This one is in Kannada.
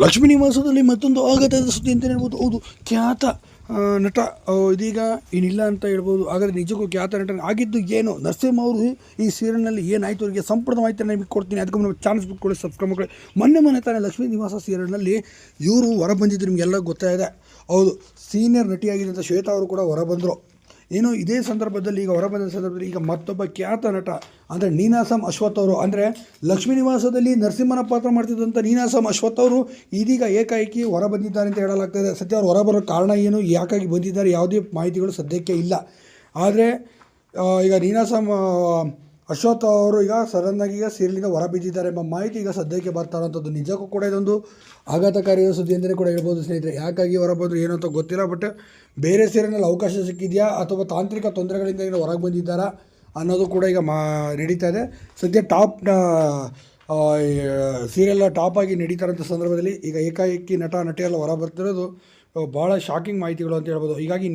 ಲಕ್ಷ್ಮೀ ನಿವಾಸದಲ್ಲಿ ಮತ್ತೊಂದು ಆಘಾತದ ಸುದ್ದಿ ಅಂತ ಹೇಳ್ಬೋದು. ಹೌದು, ಖ್ಯಾತ ನಟ ಇದೀಗ ಏನಿಲ್ಲ ಅಂತ ಹೇಳ್ಬೋದು. ಹಾಗಾದರೆ ನಿಜಕ್ಕೂ ಖ್ಯಾತ ನಟ ಆಗಿದ್ದು ಏನು? ನರಸಿಂಹ ಅವರು ಈ ಸೀರಿಯಲ್ನಲ್ಲಿ ಏನಾಯಿತು? ಅವರಿಗೆ ಸಂಪೂರ್ಣ ಮಾಹಿತಿ ನಿಮಗೆ ಕೊಡ್ತೀನಿ. ಅದಕ್ಕೆ ನಮ್ಮ ಚಾನಲ್ಸ್ ಬಿಟ್ಕೊಳ್ಳಿ ಸಬ್ಸ್ಕ್ರೈಬ್ ಮಾಡ್ಕೊಳ್ಳಿ. ಮೊನ್ನೆ ಮೊನ್ನೆ ತಾನೇ ಲಕ್ಷ್ಮೀ ನಿವಾಸ ಸೀರಿಯಲ್ನಲ್ಲಿ ಇವರು ಹೊರಬಂದಿದ್ದು ನಿಮಗೆಲ್ಲ ಗೊತ್ತಾಗಿದೆ. ಹೌದು ಸೀನಿಯರ್ ನಟಿಯಾಗಿದ್ದಂಥ ಶ್ವೇತಾ ಅವರು ಕೂಡ ಹೊರ ಬಂದರು ಏನು ಇದೇ ಸಂದರ್ಭದಲ್ಲಿ ಈಗ ಹೊರಬಂದ ಸಂದರ್ಭದಲ್ಲಿ ಈಗ ಮತ್ತೊಬ್ಬ ಖ್ಯಾತ ನಟ, ಅಂದರೆ ನೀನಾಸಂ ಅಶ್ವಥ್ ಅವರು. ಅಂದರೆ ಲಕ್ಷ್ಮೀ ನಿವಾಸದಲ್ಲಿ ನರಸಿಂಹನ ಪಾತ್ರ ಮಾಡ್ತಿದ್ದಂಥ ನೀನಾಸಂ ಅಶ್ವಥ್ ಅವರು ಇದೀಗ ಏಕಾಏಕಿ ಹೊರ ಬಂದಿದ್ದಾರೆ ಅಂತ ಹೇಳಲಾಗ್ತದೆ. ಸದ್ಯ ಅವರು ಹೊರಬರೋ ಕಾರಣ ಏನು, ಯಾಕಾಗಿ ಬಂದಿದ್ದಾರೆ, ಯಾವುದೇ ಮಾಹಿತಿಗಳು ಸದ್ಯಕ್ಕೆ ಇಲ್ಲ. ಆದರೆ ಈಗ ನೀನಾಸಂ ಅಶ್ವಥ್ ಅವರು ಈಗ ಸಡನ್ನಾಗಿ ಈಗ ಸೀರಿಯಲಿಂದ ಹೊರ ಬಿದ್ದಿದ್ದಾರೆ ಎಂಬ ಮಾಹಿತಿ ಈಗ ಸದ್ಯಕ್ಕೆ ಬರ್ತಾ ಇರೋಂಥದ್ದು ನಿಜಕ್ಕೂ ಕೂಡ ಇದೊಂದು ಆಘಾತಕಾರಿ ಸುದ್ದಿ ಅಂತಲೇ ಕೂಡ ಹೇಳ್ಬೋದು ಸ್ನೇಹಿತರೆ. ಯಾಕಾಗಿ ಹೊರ ಏನು ಅಂತ ಗೊತ್ತಿಲ್ಲ ಬಟ್ ಬೇರೆ ಸೀರಿಯಲ್ನಲ್ಲಿ ಅವಕಾಶ ಸಿಕ್ಕಿದೆಯಾ ಅಥವಾ ತಾಂತ್ರಿಕ ತೊಂದರೆಗಳಿಂದ ಈಗ ಹೊರಗೆ ಬಂದಿದ್ದಾರಾ ಅನ್ನೋದು ಕೂಡ ಈಗ ಮಾ, ನಡೀತಾ ಇದೆ. ಸದ್ಯ ಟಾಪ್ ಸೀರಿಯಲ್ ಟಾಪ್ ಆಗಿ ನಡೀತಾ ಇರೋಂಥ ಸಂದರ್ಭದಲ್ಲಿ ಈಗ ಏಕಾಏಕಿ ನಟ, ನಟಿಯೆಲ್ಲ ಹೊರ ಬರ್ತಿರೋದು ಭಾಳ ಶಾಕಿಂಗ್ ಮಾಹಿತಿಗಳು ಅಂತ ಹೇಳ್ಬೋದು. ಹೀಗಾಗಿ